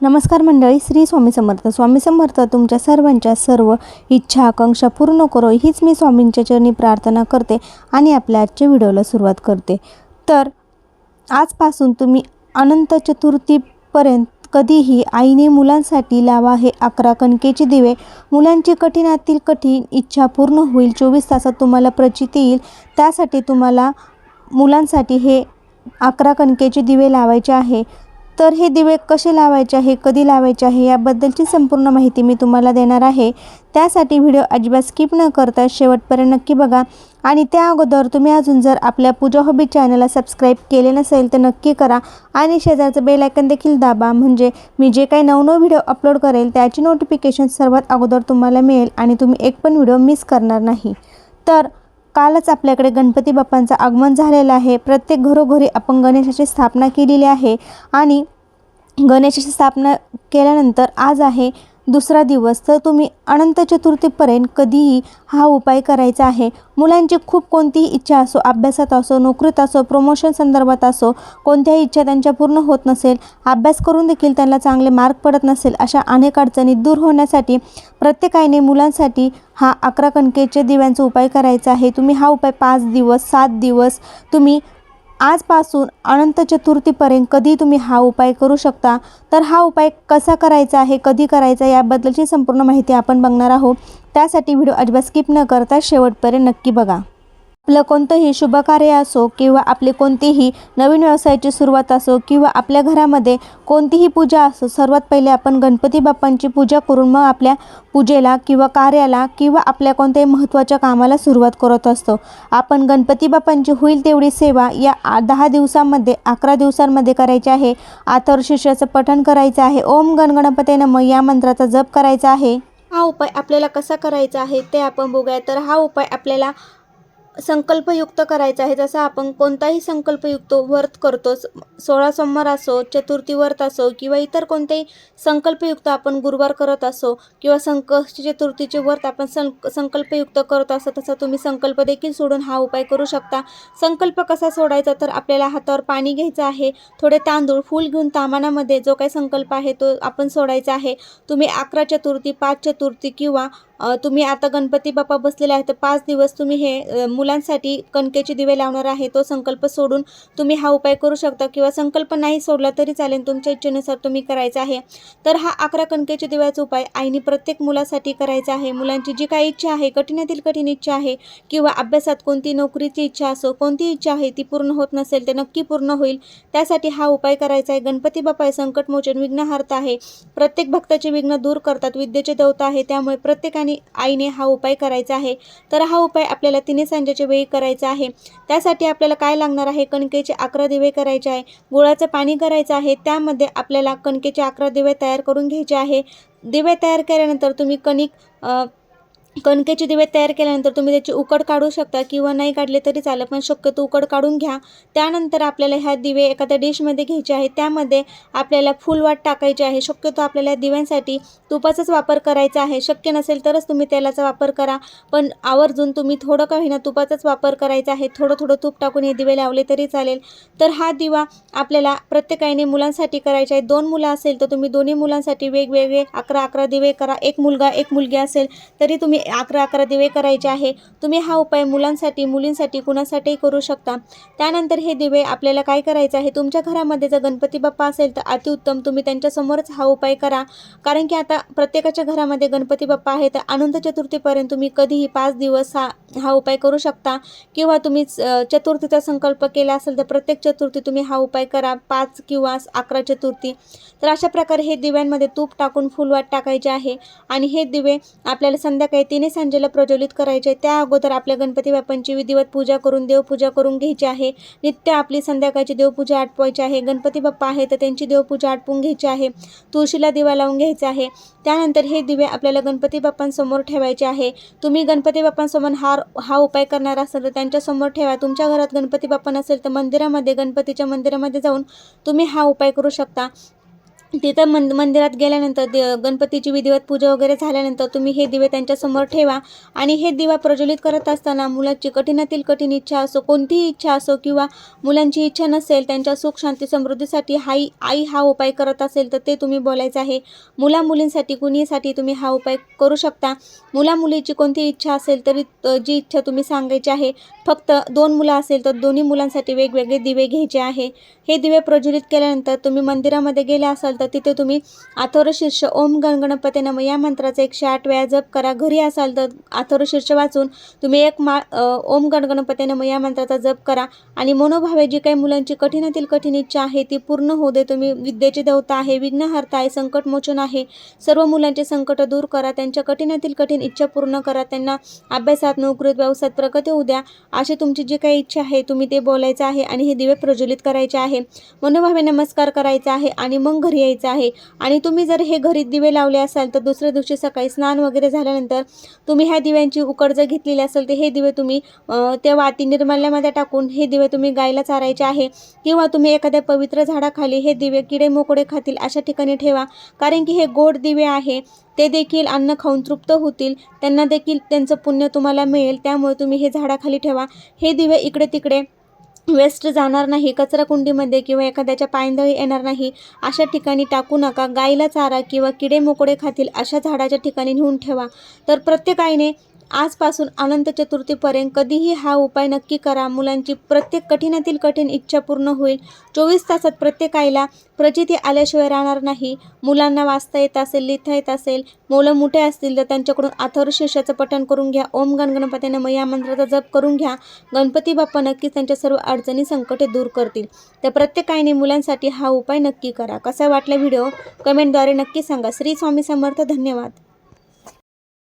नमस्कार मंडळी श्री स्वामी समर्थ. स्वामी समर्थ तुमच्या सर्वांच्या सर्व इच्छा आकांक्षा पूर्ण करो. हीच मी स्वामींच्या चरणी प्रार्थना करते आणि आपल्या आजच्या व्हिडिओला सुरुवात करते. तर आजपासून तुम्ही अनंत चतुर्थीपर्यंत कधीही आईने मुलांसाठी लावा हे अकरा कणकेचे दिवे. मुलांची कठीणातील कठीण इच्छा पूर्ण होईल. चोवीस तासात तुम्हाला प्रचिती येईल. त्यासाठी तुम्हाला मुलांसाठी हे अकरा कणकेचे दिवे लावायचे आहे. तर हे दिवे कसे लावायचे आहे कधी लावायचे आहे याबद्दलची संपूर्ण माहिती मी तुम्हाला देणार आहे. त्यासाठी व्हिडिओ अजिबात स्किप न करता शेवटपर्यंत नक्की बघा. आणि त्या अगोदर तुम्ही अजून जर आपल्या पूजा हॉबी चॅनलला सबस्क्राईब केले नसेल तर नक्की करा. आणि शेजारचं बेल आयकन देखील दाबा. म्हणजे मी जे काही नवनव व्हिडिओ अपलोड करेल त्याची नोटिफिकेशन सर्वात अगोदर तुम्हाला मिळेल आणि तुम्ही एक पण व्हिडिओ मिस करणार नाही. तर कालच आपल्याकडे गणपती बाप्पांचं आगमन झालेलं आहे. प्रत्येक घरोघरी आपण गणेशाची स्थापना केलेली आहे आणि गणेशाची स्थापना केल्यानंतर आज आहे दुसरा दिवस तर तुम्ही अनंत चतुर्थीपर्यंत कधीही हा उपाय करायचा आहे. मुलांची खूप कोणतीही इच्छा असो अभ्यासात असो नोकरीत असो प्रमोशन संदर्भात असो कोणत्याही इच्छा त्यांच्या पूर्ण होत नसेल अभ्यास करून देखील त्यांना चांगले मार्क पडत नसेल अशा अनेक अडचणी दूर होण्यासाठी प्रत्येकाने मुलांसाठी हा अकरा कणकेचे दिव्यांचा उपाय करायचा आहे. तुम्ही हा उपाय पाच दिवस सात दिवस तुम्ही आजपासून अनंत चतुर्थीपर्यंत कधी तुम्ही हा उपाय करू शकता? तर हा उपाय कसा करायचा आहे कधी करायचा याबद्दलची संपूर्ण माहिती आपण बघणार आहोत. त्यासाठी व्हिडिओ अजिबात स्किप न करता शेवटपर्यंत नक्की बघा. आपलं कोणतंही शुभकार्य असो किंवा आपले कोणतीही नवीन व्यवसायाची सुरुवात असो किंवा आपल्या घरामध्ये कोणतीही पूजा असो सर्वात पहिले आपण गणपती बाप्पांची पूजा करून मग आपल्या पूजेला किंवा कार्याला किंवा आपल्या कोणत्याही महत्त्वाच्या कामाला सुरुवात करत असतो. आपण गणपती बाप्पांची होईल तेवढी सेवा या दहा दिवसांमध्ये अकरा दिवसांमध्ये करायची आहे. आथर्शीर्षाचं पठण करायचं आहे. ओम गणगणपते नम या मंत्राचा जप करायचा आहे. हा उपाय आपल्याला कसा करायचा आहे ते आपण बघूया. तर हा उपाय आपल्याला संकल्पयुक्त करायचा आहे. जसा आपण कोणताही संकल्पयुक्त व्रत करतो सोळा सोमवार असो चतुर्थी व्रत असो किंवा इतर कोणतेही संकल्पयुक्त आपण गुरुवार करत असो किंवा संकष्टी चतुर्थीचे व्रत आपण सं संकल्पयुक्त करत असो तसा तुम्ही संकल्प देखील सोडून हा उपाय करू शकता. संकल्प कसा सोडायचा तर आपल्याला हातावर पाणी घ्यायचं आहे थोडे तांदूळ फूल घेऊन तामानामध्ये जो काही संकल्प आहे तो आपण सोडायचा आहे. तुम्ही अकरा चतुर्थी पाच चतुर्थी किंवा तुम्ही आता गणपती बाप्पा बसलेले आहे तर पाच दिवस तुम्ही हे मुलांसाठी कणकेचे दिवे लावणार आहे तो संकल्प सोडून तुम्ही हा उपाय करू शकता किंवा संकल्प नाही सोडला तरी चालेल तुमच्या इच्छेनुसार तुम्ही करायचा आहे. तर हा अकरा कणकेचे दिव्याचा उपाय आईने प्रत्येक मुलासाठी करायचा आहे. मुलांची जी काही इच्छा आहे कठीणातील कठीण इच्छा आहे किंवा अभ्यासात कोणती नोकरीची इच्छा असो कोणती इच्छा आहे ती पूर्ण होत नसेल ते नक्की पूर्ण होईल त्यासाठी हा उपाय करायचा आहे. गणपती बाप्पा हे संकटमोचन विघ्नहार्थ आहे. प्रत्येक भक्ताचे विघ्न दूर करतात विद्येचे देवता आहे त्यामुळे प्रत्येकाने आणि आईने हा उपाय करायचा आहे. तर हा उपाय आपल्याला तिन्ही सांजेच्या वेळी करायचा आहे. त्यासाठी आपल्याला काय लागणार आहे? कणकेचे अकरा दिवे करायचे आहे. गुळाचं पाणी करायचं आहे. त्यामध्ये आपल्याला कणकेचे अकरा दिवे तयार करून घ्यायचे आहे. दिवे तयार केल्यानंतर तुम्ही कणिक कणकेचे दिवे तयार केल्यानंतर तुम्ही त्याची उकड काढू शकता किंवा नाही काढले तरी चालेल पण शक्यतो उकड काढून घ्या. त्यानंतर आपल्याला ह्या दिवे एखाद्या डिशमध्ये घ्यायचे आहे त्यामध्ये आपल्याला फुलवाट टाकायची आहे. शक्यतो आपल्याला या दिव्यांसाठी तुपाचाच वापर करायचा आहे. शक्य नसेल तरच तुम्ही तेलाचा वापर करा. पण आवर्जून तुम्ही थोडं का होईना तुपाचाच वापर करायचा आहे. थोडं थोडं तूप टाकून हे दिवे लावले तरी चालेल. तर हा दिवा आपल्याला प्रत्येकाने मुलांसाठी करायचा आहे. दोन मुलं असेल तर तुम्ही दोन्ही मुलांसाठी वेगवेगळे अकरा अकरा दिवे करा. एक मुलगा एक मुलगी असेल तरी तुम्ही अकरा अकरा दिवे करायचे आहे. तुम्ही हा उपाय मुलांसाठी मुलींसाठी कुणासाठीही करू शकता. त्यानंतर हे दिवे आपल्याला काय करायचं आहे? तुमच्या घरामध्ये जर गणपती बाप्पा असेल तर अतिउत्तम तुम्ही त्यांच्यासमोरच हा उपाय करा. कारण की आता प्रत्येकाच्या घरामध्ये गणपती बाप्पा आहे तर अनंत चतुर्थीपर्यंत तुम्ही कधीही पाच दिवस हा हा उपाय करू शकता. किंवा तुम्ही चतुर्थीचा संकल्प केला असेल तर प्रत्येक चतुर्थी तुम्ही हा उपाय करा. पाच किंवा अकरा चतुर्थी. तर अशा प्रकारे हे दिव्यांमध्ये तूप टाकून फुलवाट टाकायचे आहे. आणि हे दिवे आपल्याला संध्याकाळी तिन्ही सांजेला प्रज्वलित करायचे. त्या अगोदर आपल्या गणपती बाप्पांची विधिवत पूजा करून देवपूजा करून घ्यायची आहे. नित्य आपली संध्याकाळची देवपूजा आटवायची आहे. गणपती बाप्पा आहे तर त्यांची देवपूजा आटपून घ्यायची आहे. तुळशीला दिवा लावून घ्यायचा आहे. त्यानंतर हे दिवे आपल्याला गणपती बाप्पांसमोर ठेवायचे आहे. तुम्ही गणपती बाप्पांसमोर हा हा उपाय करणार असाल तर त्यांच्यासमोर ठेवा. तुमच्या घरात गणपती बाप्पा नसेल तर मंदिरामध्ये गणपतीच्या मंदिरामध्ये जाऊन तुम्ही हा उपाय करू शकता. तिथं मंद मंदिरात गेल्यानंतर दे गणपतीची विधिवत पूजा वगैरे झाल्यानंतर तुम्ही हे दिवे त्यांच्यासमोर ठेवा. आणि हे दिवा प्रज्वलित करत असताना मुलाची कठीणातील कठीण इच्छा असो कोणतीही इच्छा असो किंवा मुलांची इच्छा नसेल त्यांच्या सुख शांती समृद्धीसाठी हाई आई हा उपाय करत असेल तर ते तुम्ही बोलायचं आहे. मुला मुलींसाठी कुणीसाठी तुम्ही हा उपाय करू शकता? मुला मुलीची कोणती इच्छा असेल तरी जी इच्छा तुम्ही सांगायची आहे फक्त दोन मुलं असेल तर दोन्ही मुलांसाठी वेगवेगळे दिवे घ्यायचे आहे. हे दिवे प्रज्वलित केल्यानंतर तुम्ही मंदिरामध्ये गेले असाल तर तिथे तुम्ही आथोरशीर्ष ओम गणगणपती नम या मंत्राचा एकशे आठ वेळा जप करा. घरी असाल तर आथोरशीर्ष वाचून तुम्ही एक माळ ओम गणगणपती नम या मंत्राचा जप करा. आणि मनोभावे जी काही मुलांची कठीणातील कठीण इच्छा आहे ती पूर्ण होऊ दे. तुम्ही विद्येचे देवता आहे विघ्नहर्ता आहे संकटमोचन आहे. सर्व मुलांचे संकट दूर करा. त्यांच्या कठीणातील कठीण इच्छा पूर्ण करा. त्यांना अभ्यासात नोकरीत व्यवसायात प्रगती होऊ द्या. अशी तुमची जी काही इच्छा आहे तुम्ही ते बोलायचं आहे आणि हे दिवे प्रज्वलित करायचे आहे. मनोभावे नमस्कार करायचा आहे आणि मग घरी यायचं आहे. आणि तुम्ही जर हे घरी दिवे लावले असाल तर दुसऱ्या दिवशी सकाळी स्नान वगैरे झाल्यानंतर तुम्ही ह्या दिव्यांची उकड जर घेतलेली असेल तर हे दिवे तुम्ही त्या वाती निर्माल्यामध्ये टाकून हे दिवे तुम्ही गायला चारायचे आहे. किंवा तुम्ही एखाद्या पवित्र झाडाखाली हे दिवे किडे मोकडे खातील अशा ठिकाणी ठेवा. कारण की हे गोड दिवे आहे ते देखील अन्न खाऊन तृप्त होतील. त्यांना देखील त्यांचं पुण्य तुम्हाला मिळेल त्यामुळे तुम्ही हे झाडाखाली ठेवा. हे दिवे इकडे तिकडे वेस्ट जाणार नाही कचराकुंडीमध्ये किंवा एखाद्याच्या पायंदळी येणार नाही अशा ठिकाणी टाकू नका. गाईला चारा किंवा किडे मोकडे खातील अशा झाडाच्या ठिकाणी नेऊन ठेवा. तर प्रत्येकाने आजपासून अनंत चतुर्थीपर्यंत कधीही हा उपाय नक्की करा. मुलांची प्रत्येक कठीणातील कठीण इच्छा पूर्ण होईल. चोवीस तासात प्रत्येक आईला प्रचिती आल्याशिवाय राहणार नाही. मुलांना वाचता येत असेल लिहिता येत असेल मुलं मोठे असतील तर त्यांच्याकडून अथर्वशीर्षाचं पठण करून घ्या. ओम गण गणपतीनं या मंत्राचा जप करून घ्या. गणपती बाप्पा नक्कीच त्यांच्या सर्व अडचणी संकटे दूर करतील. तर प्रत्येक आईने मुलांसाठी हा उपाय नक्की करा. कसा वाटला व्हिडिओ? कमेंटद्वारे नक्की सांगा. श्री स्वामी समर्थ. धन्यवाद.